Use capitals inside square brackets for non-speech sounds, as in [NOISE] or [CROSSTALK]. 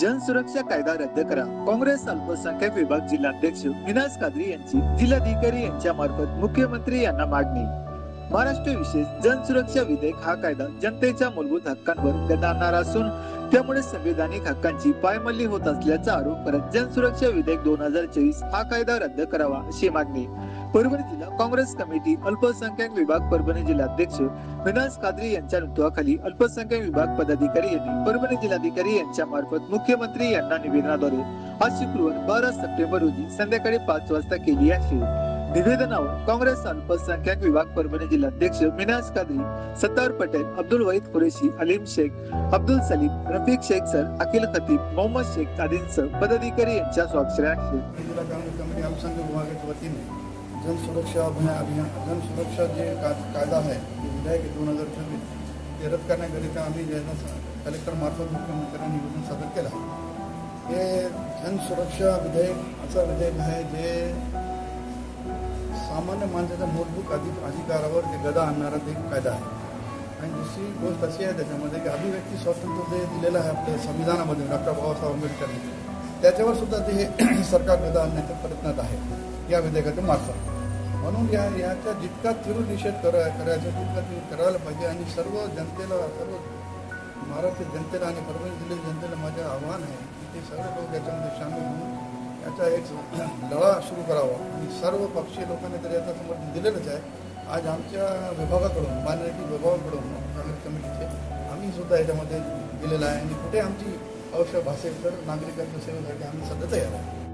जनसुरक्षा कायदा रद्द करा. काँग्रेस अल्पसंख्याक विभाग जिल्हाध्यक्ष विनास कादरी यांची जिल्हाधिकारी यांच्या मार्फत मुख्यमंत्री यांना मागणी. महाराष्ट्र विशेष जनसुरक्षा विधेयक हा कायदा जनतेच्या मूलभूत हक्कांवर गदा असून त्यामुळे संविधानिक हक्कांची पायमल्ली होत असल्याचा आरोप करत जनसुरक्षा विधेयक दोन हजार चोवीस हा कायदा रद्द करावा अशी मागणी. परभणी जिल्हा काँग्रेस कमिटी अल्पसंख्याक विभाग परभणी जिल्हाध्यक्ष विनास कादरी यांच्या नेतृत्वाखाली अल्पसंख्याक विभाग पदाधिकारी यांनी परभणी जिल्हाधिकारी यांच्या मार्फत मुख्यमंत्री यांना निवेदनाद्वारे आज शुक्रवार बारा सप्टेंबर रोजी संध्याकाळी पाच वाजता केली आहे निवेदनावर काँग्रेस अल्पसंख्याक विभाग परभणी जिल्हाध्यक्ष मिनाज कादरी सत्तार पटेल अब्दुल वहीद कुरेशी अलीम शेख अब्दुल सलीम रफीक शेख सर अखिल खतीब मोहम्मद शेख आदींसह पदाधिकारी यांच्या स्वाक्षऱ्या आहेत. जन सुरक्षा कमिटी जनसुरक्षा अभियान अभियान जनसुरक्षा जे का कायदा आहे ते विधेयक दोन हजार चोवीस ते रद्द करण्याकरिता आम्ही ज्यांना कलेक्टरमार्फत मुख्यमंत्र्यांनी निवेदन सादर केलं. आहे हे जनसुरक्षा विधेयक असं विधेयक आहे जे सामान्य माणसाच्या मूलभूत अधिक अधिकारावर ते गदा आणणारा ते कायदा आहे. आणि दुसरी गोष्ट अशी आहे त्याच्यामध्ये की अभिव्यक्ती स्वातंत्र्य जे दिलेलं आहे आपल्या संविधानामध्ये डॉक्टर बाबासाहेब आंबेडकरांनी त्याच्यावर सुद्धा ते हे [CLEARS THROAT] सरकार गदा आणण्याच्या प्रयत्नात आहे. या विधेयकाच्या मार्फत. म्हणून या याचा जितका तीव्र निषेध करा करायचा तितका ते करायला पाहिजे आणि सर्व जनतेला सर्व महाराष्ट्र जनतेला आणि परभणी जिल्ह्यातील जनतेला माझं आव्हान आहे की ते सर्व लोक याच्यामध्ये सामील होऊन याचा एक [CLEARS THROAT] लढा सुरू करावा. आणि सर्व पक्षीय लोकांनी तर याचं समर्थन दिलेलंच आहे. आज आमच्या विभागाकडून मायनॉरिटी विभागाकडून काँग्रेस कमिटीचे आम्ही सुद्धा याच्यामध्ये दिलेलं आहे. आणि कुठे आमची अवश्य भासेल तर नागरिकांच्या सेवेसाठी आम्ही सध्या तयार आहे.